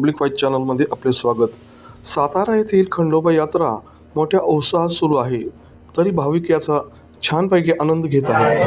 Public wise चॅनलमध्ये आपले स्वागत. सातारा येथील खंडोबा यात्रा मोठ्या उत्साहात सुरू आहे. तरी भाविक याचा छानपैकी आनंद घेत आहेत.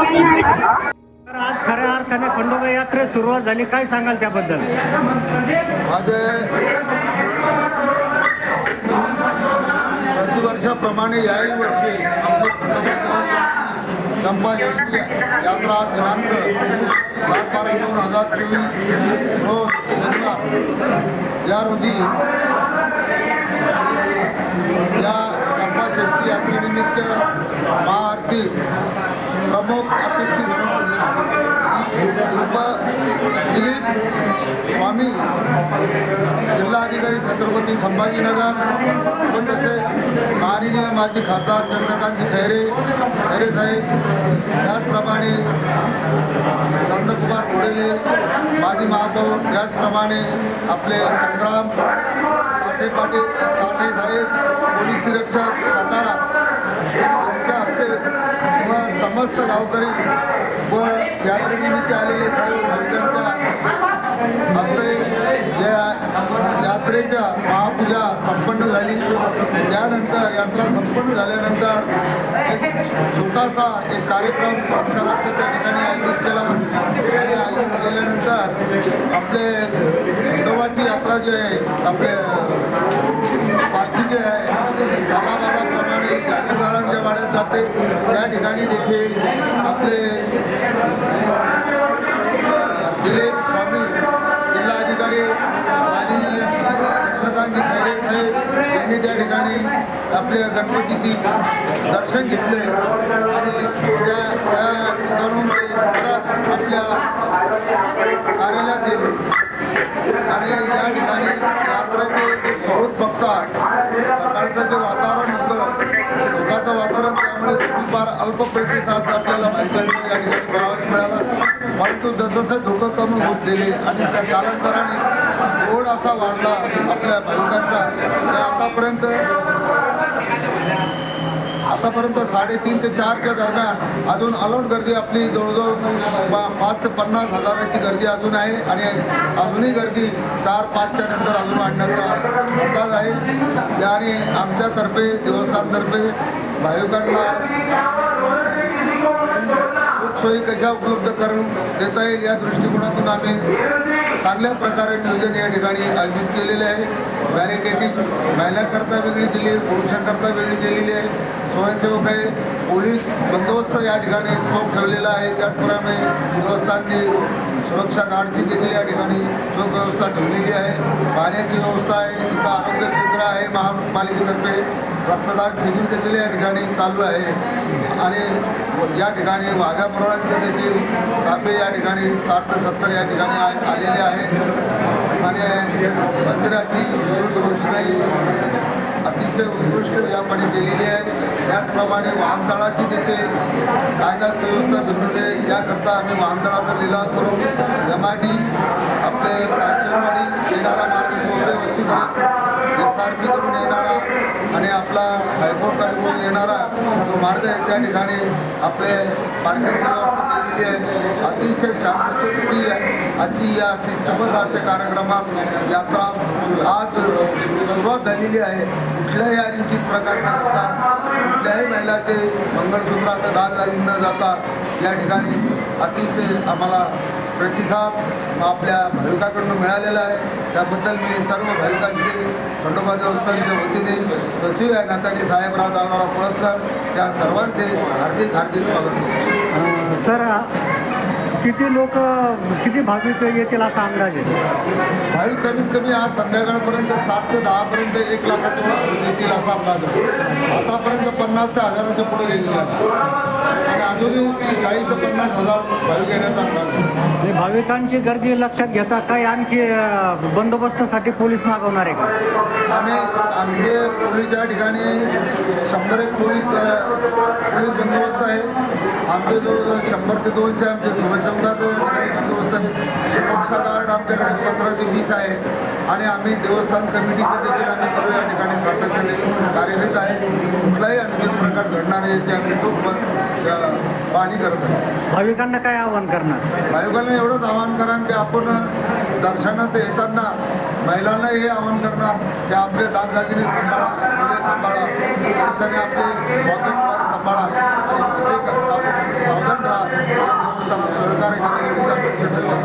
तर आज खऱ्या अर्थाने खंडोबा यात्रे सुरुवात झाली. काय सांगाल त्याबद्दल? माझे प्रतिवर्षाप्रमाणे याही वर्षी आमचे खंडोबा चंपा यशवी यात्रा दिनांक सात बारा दोन हजार चोवीस रोज शनिवार या रोजी या चंपा षष्ठी यात्रेनिमित्त महाआरती प्रमुख अतिथी म्हणून दिलीप स्वामी जिल्हाधिकारी छत्रपती संभाजीनगर व तसे माननीय माजी खासदार चंद्रकांत खैरे खैरे साहेब त्याचप्रमाणे नंदकुमार घोडेले माजी महापौर त्याचप्रमाणे आपले संग्राम ताठे पाटील ताठे साहेब पोलीस निरीक्षक सातारा यांच्या हस्ते व समस्त गावकरी व यात्रेनिमित्त आलेले सर्व भाविकांच्या हस्ते या यात्रेच्या महापूजा संपन्न झाली. त्यानंतर यात्रा संपन्न झाल्यानंतर छोटासा एक कार्यक्रम सत्काराचा त्या ठिकाणी आयोजित केला. आणि आयोजित केल्यानंतर आपले खंडोबाची यात्रा जी आहे आपले पालखी जे आहे सालाबाजाप्रमाणे जागीरदारांच्या वाड्यात जाते. त्या ठिकाणी देखील आपले दिलीप स्वामी जिल्हाधिकारी माननीय चंद्रकांत खैरे साहेब यांनी त्या ठिकाणी आपल्या गणपतीची दर्शन घेतले आणि त्या त्या ठिकाणून ते परत आपल्या कार्यालयात गेले. आणि या ठिकाणी यात्रेचे जे स्वरूप बघता सकाळचं जे वातावरण होतं लोकांचं वातावरण त्यामुळे थोडीफार अल्प प्रतिसाद आपल्याला भाविकांच्या या ठिकाणी पाहावयास मिळाला. परंतु जसजसं धोकं कमी होत गेले आणि त्या कालांतराने ओढ असा वाढला आपल्या भाविकांचा की आतापर्यंत आतापर्यंत साडेतीन ते चारच्या दरम्यान अजून अलाउड गर्दी आपली जवळजवळ पाच ते पन्नास हजाराची गर्दी अजून आहे आणि अजूनही गर्दी चार पाचच्या नंतर अजून वाढण्याचा अंदाज आहे. आणि आमच्यातर्फे देवस्थानतर्फे भाविकांना सोयी कशा उपलब्ध करून देता येईल या दृष्टिकोनातून आम्ही चांगल्या प्रकारे नियोजन या ठिकाणी आयोजित केलेले आहे. बॅरिकेडिंग महिलांकरता वेगळी दिली आहे पुरुषांकरता वेगळी दिलेली आहे. स्वयंसेवक आहे. पोलीस बंदोबस्त या ठिकाणी चोख ठेवलेला आहे. त्याचप्रमाणे गृहस्थांनी सुरक्षा गार्डची देखील या ठिकाणी चोख व्यवस्था ठेवलेली आहे. पाण्याची व्यवस्था आहे. तिथं आरोग्य केंद्र आहे. महापालिकेतर्फे रक्तदान शिबिर देखील या ठिकाणी चालू आहे. आणि या ठिकाणी वाघ्या मुरळांचे देखील तापे या ठिकाणी साठ ते सत्तर या ठिकाणी आलेले आहे आणि मंदिराची रोषणाई अतिशय उत्कृष्ट यामध्ये केलेली आहे. त्याचप्रमाणे वाहनतळाची देखील कायदा सुव्यवस्था बिघडू नये. याकरता आम्ही वाहनतळाचा लिलाव करून एम आय डी आपले प्राचीनवाडी येणारा मार्ग मोकळे वस्तीकडे एस आर पीकडून येणारा आणि आपला हायकोर्टकडून येणारा जो मार्ग आहे त्या ठिकाणी आपले पार्किंग व्यवस्था केलेली आहे. अतिशय शांततेप्रिय अशी या शिस्तबद्ध अशा कार्यक्रमात यात्रा आज सुरुवात झालेली आहे. कुठल्याही अनुचित प्रकार न करता कुठल्याही महिलाचे मंगळसूत्राचं दाल झाली न जाता या ठिकाणी अतिशय आम्हाला प्रतिसाद आपल्या भाविकाकडून मिळालेला आहे. त्याबद्दल मी सर्व भाविकांचे खंडोबा देवस्थानच्या वतीने सचिव या नात्याने साहेबराव दादाराव पुरस्कार त्या सर्वांचे हार्दिक हार्दिक स्वागत करतो. सर किती लोक किती भाविक येतील असा अंदाज आहे? भाविक कमीत कमी आज संध्याकाळपर्यंत सात ते दहापर्यंत एक लाखाच्या येतील असा अंदाज आहे. आतापर्यंत पन्नास ते हजाराच्या पुढे गेलेला आहे. आणि अजूनही चाळीस ते पन्नास हजार भाविक येण्याचा अंदाज भाविकांची गर्दी लक्षात घेता काही आणखी बंदोबस्तासाठी पोलीस मागवणार आहे का? आम्ही आमचे पोलीस या ठिकाणी शंभर एक पोलीस पोलीस बंदोबस्त आहे. आमचे जो शंभर ते दोनशे आमचे ठिकाणी बंदोबस्त आहे. सुरक्षा गार्ड आमच्याकडे पंधरा ते वीस आहे आणि आम्ही देवस्थान कमिटीचे देखील आम्ही सर्व या ठिकाणी सातत्याने कार्यरत आहे. कुठलाही आणखी प्रकार घडणार याची आम्ही अ, पाहणी करत आहे. भाविकांना काय आवाहन करणार? भाविकांना एवढंच आवाहन करा की आपण दर्शनाचं येताना महिलांना हे आवाहन करणार की आपले दागदागिने सांभाळा मुले सांभाळा पुरुषांनी आपले वागणवार सांभाळा आणि कसे आपण सावधान राहा. मला देवस्थानात सहकार्य करायला अपेक्षा धन्यवाद.